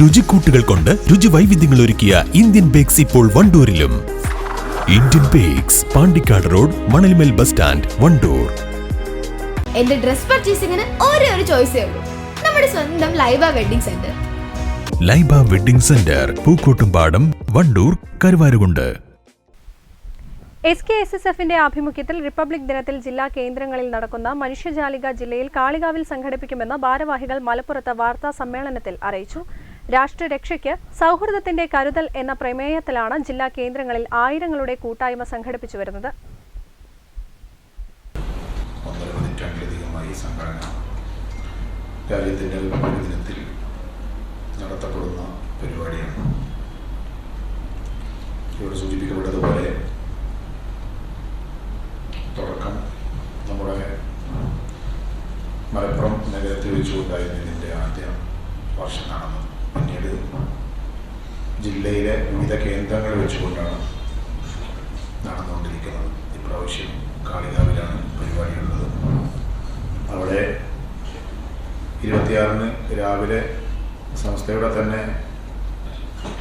രുചിക്കൂട്ടുകൾ കൊണ്ട് രുചി വൈവിധ്യങ്ങൾ ഒരുക്കിയ ഇന്ത്യൻ ബേക്സ് ഇപ്പോൾ വണ്ടൂരിലും. Indian Bakes Pandikkad road Manalmel bus stand Wandoor. എന്റെ ഡ്രസ് പർച്ചേസിംഗിന് ഒരേ ഒരു ചോയ്സേ ഉള്ളൂ. നമ്മുടെ സ്വന്തം Laiba wedding centre Laiba wedding centre Pookkottumpadam Wandoor Karuvarakundu. S K S S എഫിന്റെ ആഭിമുഖ്യത്തിൽ റിപ്പബ്ലിക് ദിനത്തിൽ ജില്ലാ കേന്ദ്രങ്ങളിൽ നടക്കുന്ന മനുഷ്യജാലിക ജില്ലയിൽ കാളികാവിൽ സംഘടിപ്പിക്കുമെന്ന് ഭാരവാഹികൾ മലപ്പുറത്ത് വാർത്താ സമ്മേളനത്തിൽ അറിയിച്ചു. രാഷ്ട്രരക്ഷയ്ക്ക് സൗഹൃദത്തിന്റെ കരുതൽ എന്ന പ്രമേയത്തിലാണ് ജില്ലാ കേന്ദ്രങ്ങളിൽ ആയിരങ്ങളുടെ കൂട്ടായ്മ സംഘടിപ്പിച്ചു വരുന്നത്. രാജ്യത്തിന്റെ ദിനത്തിൽ നടത്തപ്പെടുന്ന പരിപാടിയാണ്. ഇവിടെ സൂചിപ്പിക്കപ്പെട്ടതുപോലെ തുടക്കം നമ്മുടെ മലപ്പുറം നഗരത്തിൽ വെച്ചുകൊണ്ടായിരുന്നു ഇതിന്റെ ആദ്യ വർഷം നടന്നത്. പിന്നീട് ജില്ലയിലെ വിവിധ കേന്ദ്രങ്ങൾ വെച്ചുകൊണ്ടാണ് നടന്നുകൊണ്ടിരിക്കുന്നത്. ഇപ്രാവശ്യം കാളികാവിലാണ് പരിപാടിയുള്ളത്. അവിടെ ഇരുപത്തിയാറിന് രാവിലെ സംസ്ഥയുടെ തന്നെ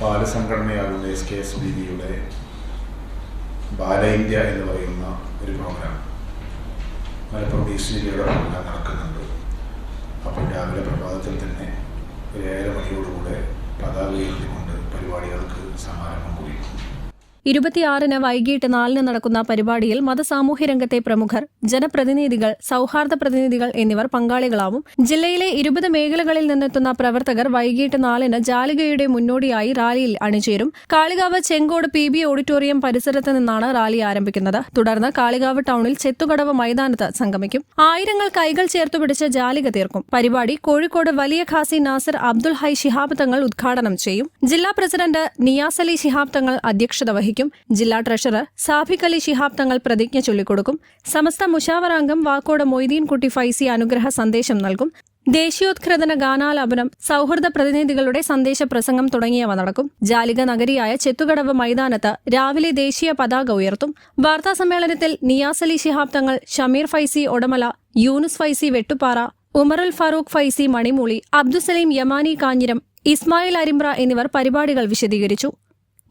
ബാലസംഘടനയാകുന്ന എസ് കെ എസ് ബി ബിയുടെ ബാല ഇന്ത്യ എന്ന് പറയുന്ന ഒരു പ്രോഗ്രാം മലപ്പുറം ഈസ്റ്റ് ജില്ലയുടെ പ്രോഗ്രാം നടക്കുന്നുണ്ട്. അപ്പോൾ രാവിലെ പ്രഭാതത്തിൽ തന്നെ ഇരുപത്തിയാറിന് വൈകിട്ട് നാലിന് നടക്കുന്ന പരിപാടിയിൽ മതസാമൂഹ്യ രംഗത്തെ പ്രമുഖർ ജനപ്രതിനിധികൾ സൗഹാർദ്ദ പ്രതിനിധികൾ എന്നിവർ പങ്കാളികളാവും. ജില്ലയിലെ ഇരുപത് മേഖലകളിൽ നിന്നെത്തുന്ന പ്രവർത്തകർ വൈകിട്ട് നാലിന് ജാലികയുടെ മുന്നോടിയായി റാലിയിൽ അണിചേരും. Kalikavu Chengode P B auditorium പരിസരത്ത് നിന്നാണ് റാലി ആരംഭിക്കുന്നത്. തുടർന്ന് കാളികാവ് ടൗണിൽ ചെത്തുകടവ് മൈതാനത്ത് സംഗമിക്കും. ആയിരങ്ങൾ കൈകൾ ചേർത്തു പിടിച്ച് ജാലിക തീർക്കും. പരിപാടി കോഴിക്കോട് വലിയ ഖാസി നാസർ അബ്ദുൽ ഹൈ ശിഹാബ് തങ്ങൾ ഉദ്ഘാടനം ചെയ്യും. ജില്ലാ പ്രസിഡന്റ് നിയാസ് അലി ശിഹാബ് തങ്ങൾ അധ്യക്ഷത വഹിക്കും. ജില്ലാ ട്രഷറർ സാഫിഖ് അലി ശിഹാബ് തങ്ങൾ പ്രതിജ്ഞ ചൊല്ലിക്കൊടുക്കും. സമസ്ത മുഷാവറാംഗം വാക്കോട് മൊയ്തീൻ കുട്ടി ഫൈസി അനുഗ്രഹ സന്ദേശം നൽകും. ദേശീയോത്കൃതന ഗാനാലാപനം സൗഹൃദ പ്രതിനിധികളുടെ സന്ദേശ പ്രസംഗം തുടങ്ങിയവ നടക്കും. ജാലിക നഗരിയായ ചെത്തുകടവ് മൈതാനത്ത് രാവിലെ ദേശീയ പതാക ഉയർത്തും. വാർത്താസമ്മേളനത്തിൽ നിയാസ് അലി ശിഹാബ് തങ്ങൾ ഷമീർ ഫൈസി ഒടമല യൂനുസ് ഫൈസി വെട്ടുപാറ ഉമറുൽ ഫാറൂഖ് ഫൈസി മണിമൂളി അബ്ദുസലീം യമാനി കാഞ്ഞിരം ഇസ്മായിൽ അരിമ്ര എന്നിവർ പരിപാടികൾ വിശദീകരിച്ചു.